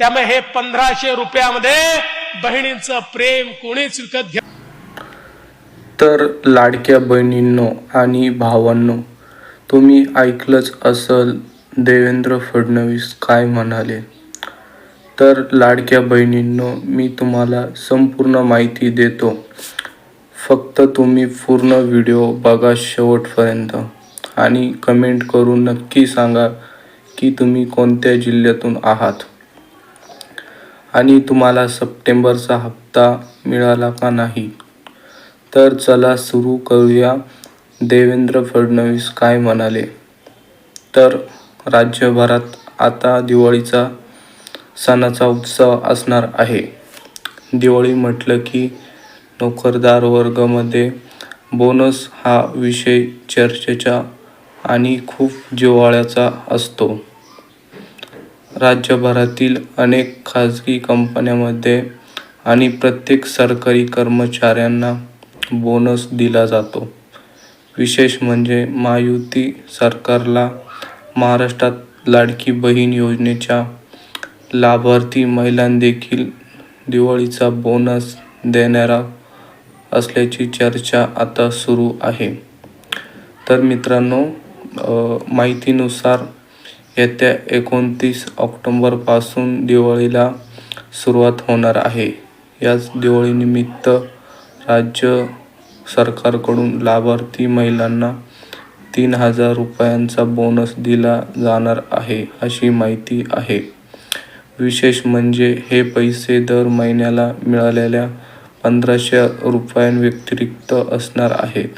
त्यामुळे हे पंधराशे रुपयामध्ये बहिणींचं प्रेम कोणीच विकत घ्या तर लाडक्या बहिणींनो आणि भावांनो तुम्ही ऐकलंच असल देवेंद्र फडणवीस काय म्हणाले. तर लाडक्या बहिणींनो मी तुम्हाला संपूर्ण माहिती देतो. फक्त तुम्ही पूर्ण व्हिडिओ बघा शेवटपर्यंत आणि कमेंट करून नक्की सांगा की तुम्ही कोणत्या जिल्ह्यातून आहात. आणि तुम्हाला सप्टेंबरचा हप्ता मिळाला का नाही? तर चला सुरू करूया. देवेंद्र फडणवीस काय म्हणाले? तर राज्यभरात आता दिवाळीचा सणाचा उत्सव असणार आहे. दिवाळी म्हटलं की नोकरदार वर्गामध्ये बोनस हा विषय चर्चेचा आणि खूप जिव्हाळ्याचा असतो. राज्यभरातील अनेक खाजगी कंपन्यांमध्ये आणि प्रत्येक सरकारी कर्मचाऱ्यांना बोनस दिला जातो. विशेष म्हणजे महायुती सरकारला महाराष्ट्रात लाडकी बहीण योजनेच्या लाभार्थी महिलांदेखील दिवाळीचा बोनस देणारा असल्याची चर्चा आता सुरू आहे. तर मित्रांनो माहितीनुसार येत्या एकोणतीस ऑक्टोंबरपासून दिवाळीला सुरुवात होणार आहे. याच दिवाळीनिमित्त राज्य सरकारकडून लाभार्थी महिलांना तीन हजार रुपयांचा बोनस दिला जाणार आहे अशी माहिती आहे. विशेष म्हणजे हे पैसे दर महिन्याला मिळालेल्या पंधराशे रुपयांव्यतिरिक्त असणार आहेत.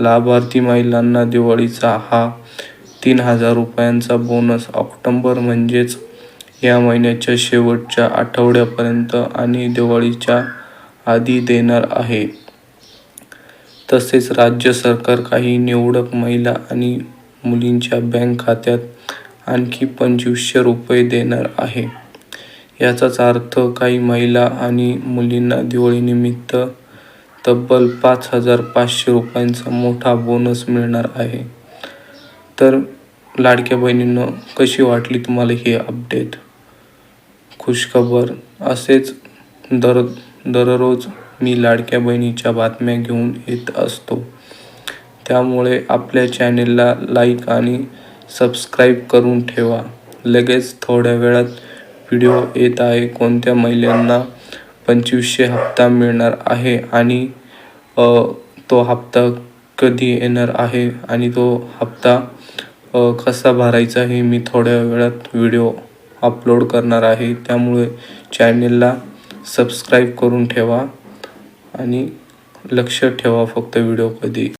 लाभार्थी महिलांना दिवाळीचा हा तीन हजार रुपयांचा बोनस ऑक्टोंबर म्हणजेच या महिन्याच्या शेवटच्या आठवड्यापर्यंत आणि दिवाळीच्या आधी देणार आहे. तसेच राज्य सरकार काही निवडक महिला आणि मुलींच्या बँक खात्यात आणखी पंचवीसशे रुपये देणार आहे. याचाच अर्थ काही महिला आणि मुलींना दिवाळीनिमित्त तब्बल पाच हजार पाचशे रुपयांचा मोठा बोनस मिळणार आहे. तर लाडक्या बहिणींनो कशी वाटली तुम्हाला ही अपडेट खुशखबर असेच दर दररोज मी लाडक्या बहिणीच्या बातम्या घेऊन येत असतो. त्यामुळे आपल्या चॅनेलला लाईक आणि सबस्क्राईब करून ठेवा. लगेच थोड्या वेळात व्हिडिओ येत आहे. कोणत्या महिलांना पंचवीसशे हप्ता मिळणार आहे आणि तो हप्ता कधी येणार आहे आणि तो हप्ता कसा भरायचा हे मी थोड्या वेळात व्हिडिओ अपलोड करणार आहे. त्यामुळे चॅनेलला सबस्क्राईब करून ठेवा आणि लक्ष ठेवा फक्त व्हिडिओ कधी.